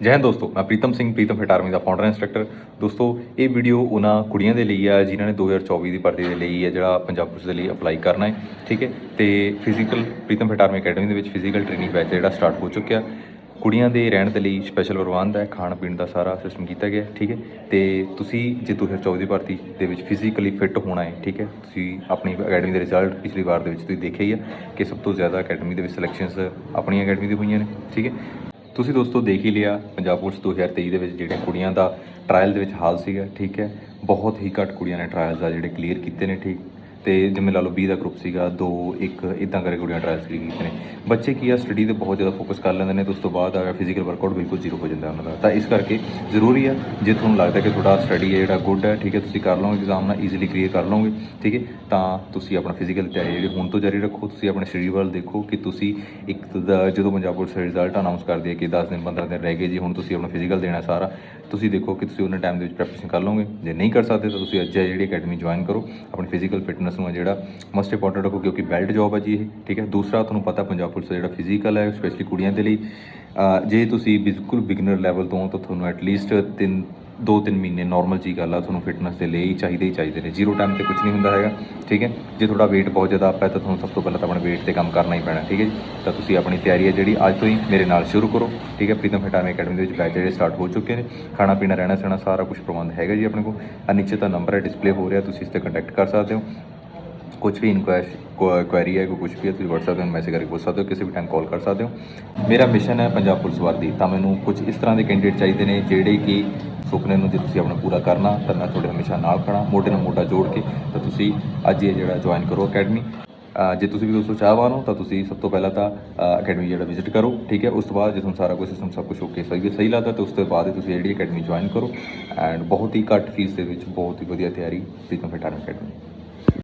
ਜੈ ਹਿੰਦ ਦੋਸਤੋ, ਮੈਂ ਪ੍ਰੀਤਮ ਸਿੰਘ, ਪ੍ਰੀਤਮ ਫਿਟ ਆਰਮੀ ਦਾ ਫਾਊਂਡਰ ਇੰਸਟ੍ਰਕਟਰ ਦੋਸਤੋ, ਇਹ ਵੀਡੀਓ ਉਹਨਾਂ ਕੁੜੀਆਂ ਦੇ ਲਈ ਆ, ਜਿਨ੍ਹਾਂ ਨੇ 2024 ਦੀ ਭਰਤੀ ਦੇ ਲਈ ਹੈ ਜਿਹੜਾ ਪੰਜਾਬ ਪੁਲਿਸ ਦੇ ਲਈ ਅਪਲਾਈ ਕਰਨਾ ਹੈ, ਠੀਕ ਹੈ? ਤੇ physical Pritam Fit Army Academy ਦੇ ਵਿੱਚ ਫਿਜ਼ੀਕਲ ਟ੍ਰੇਨਿੰਗ ਬੈਚ ਜਿਹੜਾ ਸਟਾਰਟ ਹੋ ਚੁੱਕਿਆ। ਕੁੜੀਆਂ ਦੇ ਰਹਿਣ ਦੇ ਲਈ ਸਪੈਸ਼ਲ ਪ੍ਰਬੰਧ ਹੈ, ਖਾਣ ਪੀਣ ਦਾ ਸਾਰਾ ਸਿਸਟਮ ਕੀਤਾ ਗਿਆ, ਠੀਕ ਹੈ? ਤੇ ਤੁਸੀਂ ਜੇ 2024 ਦੀ ਭਰਤੀ ਦੇ ਵਿੱਚ ਫਿਜ਼ੀਕਲੀ ਫਿੱਟ ਹੋਣਾ ਹੈ, ਠੀਕ ਹੈ? ਤੁਸੀਂ ਆਪਣੀ ਅਕੈਡਮੀ ਦੇ ਰਿਜ਼ਲਟ ਪਿਛਲੀ ਵਾਰ ਦੇ ਵਿੱਚ ਤੁਸੀਂ ਦੇਖਿਆ ਹੀ ਆ ਕਿ ਸਭ ਤੋਂ ਜ਼ਿਆਦਾ ਅਕੈਡਮੀ ਦੇ ਵਿੱਚ ਸਿਲੈਕਸ਼ਨਸ ਆਪਣੀ ਅਕੈਡਮੀ ਦੀ ਹੋਈਆਂ ਨੇ, ਠੀਕ ਹੈ? ਤੁਸੀਂ ਦੋਸਤੋ ਦੇਖ ਹੀ ਲਿਆ, ਪੰਜਾਬ ਪੁਲਿਸ 2023 ਦੇ ਵਿੱਚ ਜਿਹੜੇ ਕੁੜੀਆਂ ਦਾ ਟਰਾਇਲ ਦੇ ਵਿੱਚ ਹਾਲ ਸੀਗਾ, ਠੀਕ ਹੈ? ਬਹੁਤ ਹੀ ਘੱਟ ਕੁੜੀਆਂ ਨੇ ਟਰਾਇਲਸ ਆ ਜਿਹੜੇ ਕਲੀਅਰ ਕੀਤੇ ਨੇ, ਠੀਕ? ਤੇ ਜਿਵੇਂ ਲਾ ਲਓ 20 ਦਾ ਗਰੁੱਪ ਸੀਗਾ 2 1 ਇਦਾਂ ਕਰਕੇ ਕੁੜੀਆਂ ਟਰਾਇਲਸ ਕਲੀਅਰ ਕੀਤੇ ਨੇ। ਬੱਚੇ ਕੀ ਆ ਸਟੱਡੀ ਤੇ ਬਹੁਤ ਜ਼ਿਆਦਾ ਫੋਕਸ ਕਰ ਲੈਂਦੇ ਨੇ, ਤੇ ਉਸ ਤੋਂ ਬਾਅਦ ਆ ਫਿਜ਼ੀਕਲ ਵਰਕਆਊਟ ਬਿਲਕੁਲ ਜ਼ੀਰੋ ਹੋ ਜਾਂਦਾ ਉਹਨਾਂ ਦਾ। ਤਾਂ ਇਸ ਕਰਕੇ ਜ਼ਰੂਰੀ ਆ, ਜੇ ਤੁਹਾਨੂੰ ਲੱਗਦਾ ਕਿ ਤੁਹਾਡਾ ਸਟੱਡੀ ਹੈ ਜਿਹੜਾ ਗੁੱਡ ਹੈ, ਠੀਕ ਹੈ, ਤੁਸੀਂ ਕਰ ਲਓਗੇ ਐਗਜ਼ਾਮ ਨਾਲ ਈਜ਼ੀਲੀ ਕਲੀਅਰ ਕਰ ਲਓਗੇ, ਠੀਕ ਹੈ, ਤਾਂ ਤੁਸੀਂ ਆਪਣਾ ਫਿਜ਼ੀਕਲ ਤਿਆਰੀ ਜਿਹੜੀ ਹੁਣ ਤੋਂ ਜਾਰੀ ਰੱਖੋ, ਤੁਸੀਂ ਆਪਣੇ ਸਰੀਰ ਵੱਲ ਦੇਖੋ ਕਿ ਤੁਸੀਂ ਇੱਕ ਤਾਂ ਜਦੋਂ ਪੰਜਾਬ ਪੁਲਿਸ ਰਿਜ਼ਲਟ ਅਨਾਉਂਸ ਕਰਦੀ ਹੈ ਕਿ 10 ਦਿਨ 15 ਦਿਨ ਰਹਿ ਗਏ ਜੀ, ਹੁਣ ਤੁਸੀਂ ਆਪਣਾ ਫਿਜ਼ੀਕਲ ਦੇਣਾ ਸਾਰਾ, ਤੁਸੀਂ ਦੇਖੋ ਕਿ ਤੁਸੀਂ ਉਹਨਾਂ ਟਾਈਮ ਦੇ ਵਿੱਚ ਪ੍ਰੈਪਰੇਸ਼ਨ ਕਰ ਲਓਗੇ। ਜੇ ਨਹੀਂ ਕਰ ਸਕਦੇ ਤਾਂ ਤੁਸੀਂ ਅੱਜ ਹੈ ਜਿਹੜੀ ਅਕੈਡਮੀ ਜੁਆਇਨ ਕਰੋ, ਆਪਣੀ ਫਿਜ਼ੀਕਲ ਫਿਟਨੈਸ ਨੂੰ ਜਿਹੜਾ ਮਸਟ ਇੰਪੋਰਟੈਂਟ ਰੱਖੋ ਕਿਉਂਕਿ ਬੈਲਟ ਜੌਬ ਹੈ ਜੀ ਇਹ, ਠੀਕ ਹੈ। ਦੂਸਰਾ ਤੁਹਾਨੂੰ ਪਤਾ ਪੰਜਾਬ ਪੁਲਿਸ ਦਾ ਜਿਹੜਾ ਫਿਜ਼ੀਕਲ ਹੈ ਸਪੈਸ਼ਲੀ ਕੁੜੀਆਂ ਦੇ ਲਈ ਜੇ ਤੁਸੀਂ ਬਿਲਕੁਲ ਬਿਗਨਰ ਲੈਵਲ ਤੋਂ ਤਾਂ ਤੁਹਾਨੂੰ ਐਟਲੀਸਟ ਤਿੰਨ ਦੋ ਤਿੰਨ ਮਹੀਨੇ ਨਾਰਮਲ ਜੀ ਗੱਲ ਆ, ਤੁਹਾਨੂੰ ਫਿਟਨੈਸ ਦੇ ਲਈ ਚਾਹੀਦੇ ਹੀ ਚਾਹੀਦੇ ਨੇ। ਜ਼ੀਰੋ ਟਾਈਮ ਤੇ ਕੁਝ ਨਹੀਂ ਹੁੰਦਾ ਹੈਗਾ, ਠੀਕ ਹੈ। ਜੇ ਤੁਹਾਡਾ weight ਬਹੁਤ ਜ਼ਿਆਦਾ ਅਪ ਹੈ ਤਾਂ ਤੁਹਾਨੂੰ ਸਭ ਤੋਂ ਪਹਿਲਾਂ ਤਾਂ ਆਪਣੇ weight ਤੇ ਕੰਮ ਕਰਨਾ ਹੀ ਪੈਣਾ, ਠੀਕ ਹੈ ਜੀ। ਤਾਂ ਤੁਸੀਂ ਆਪਣੀ ਤਿਆਰੀ ਹੈ ਜਿਹੜੀ ਅੱਜ ਤੋਂ ਹੀ ਮੇਰੇ ਨਾਲ ਸ਼ੁਰੂ ਕਰੋ, ਠੀਕ ਹੈ। ਪ੍ਰੀਤਮ ਫਿਟਾਰਮੀ ਅਕੈਡਮੀ ਦੇ ਵਿੱਚ ਬੈਚ ਜਿਹੜੇ ਸਟਾਰਟ ਹੋ ਚੁੱਕੇ ਨੇ। ਖਾਣਾ ਪੀਣਾ ਰਹਿਣਾ ਸਹਿਣਾ ਸਾਰਾ ਕੁਝ ਪ੍ਰਬੰਧ ਹੈਗਾ ਜੀ ਆਪਣੇ ਕੋਲ। ਆ ਨੀਚੇ ਨੰਬਰ ਹੈ ਡਿਸਪਲੇ ਹੋ ਰਿਹਾ, ਤੁਸੀਂ ਇਸ ਤੇ ਕੰਟੈਕਟ ਕਰ ਸਕਦੇ ਹੋ। ਕੁਝ ਵੀ ਇਨਕੁਆਇਰੀ ਹੈ, ਕੋਈ ਕੁਝ ਵੀ ਹੈ, ਤੁਸੀਂ WhatsApp ਤੇ ਮੈਸੇਜ ਕਰਕੇ ਪੁੱਛ ਸਕਦੇ ਹੋ, ਕਿਸੇ ਵੀ ਟਾਈਮ ਕਾਲ ਕਰ ਸਕਦੇ ਹੋ। ਮੇਰਾ ਮਿਸ਼ਨ ਹੈ ਪੰਜਾਬ ਪੁਲਿਸ ਵਰਦੀ, ਤਾਂ ਮੈਨੂੰ ਕੁਝ ਇਸ ਤਰ੍ਹਾਂ ਦੇ ਕੈਂਡੀਡੇਟ ਚਾਹੀਦੇ ਨੇ ਜਿਹੜੇ ਕਿ ਸੁਪਨੇ ਨੂੰ ਜੇ ਤੁਸੀਂ ਆਪਣਾ ਪੂਰਾ ਕਰਨਾ, ਤਾਂ ਮੈਂ ਤੁਹਾਡੇ ਹਮੇਸ਼ਾ ਨਾਲ ਖੜਾ ਮੋਢੇ ਨਾਲ ਮੋਢਾ ਜੋੜ ਕੇ, ਤਾਂ ਤੁਸੀਂ ਅੱਜ ਇਹ ਜਿਹੜਾ ਜੁਆਇਨ ਕਰੋ ਅਕੈਡਮੀ ਜੇ ਤੁਸੀਂ ਵੀ ਦੋਸਤੋ ਚਾਹਵਾਨ ਹੋ, ਤਾਂ ਤੁਸੀਂ ਸਭ ਤੋਂ ਪਹਿਲਾਂ ਤਾਂ ਅਕੈਡਮੀ ਜਿਹੜਾ ਵਿਜ਼ਿਟ ਕਰੋ, ਠੀਕ ਹੈ? ਉਸ ਤੋਂ ਬਾਅਦ ਜੇ ਤੁਹਾਨੂੰ ਸਾਰਾ ਕੁਝ ਸਿਸਟਮ ਸਭ ਕੁਝ ਓਕੇ ਸਹੀ ਸਹੀ ਲੱਗਦਾ, ਤਾਂ ਉਸ ਤੋਂ ਬਾਅਦ ਹੀ ਤੁਸੀਂ ਜਿਹੜੀ ਅਕੈਡਮੀ ਜੁਆਇਨ ਕਰੋ। ਐਂਡ ਬਹੁਤ ਹੀ ਘੱਟ ਫੀਸ ਦੇ ਵਿੱਚ ਬਹੁਤ ਹੀ ਵਧੀਆ ਤਿਆਰੀ ਪ੍ਰੀਤਮ ਫਿਟਾਰਮ ਅਕੈਡਮੀ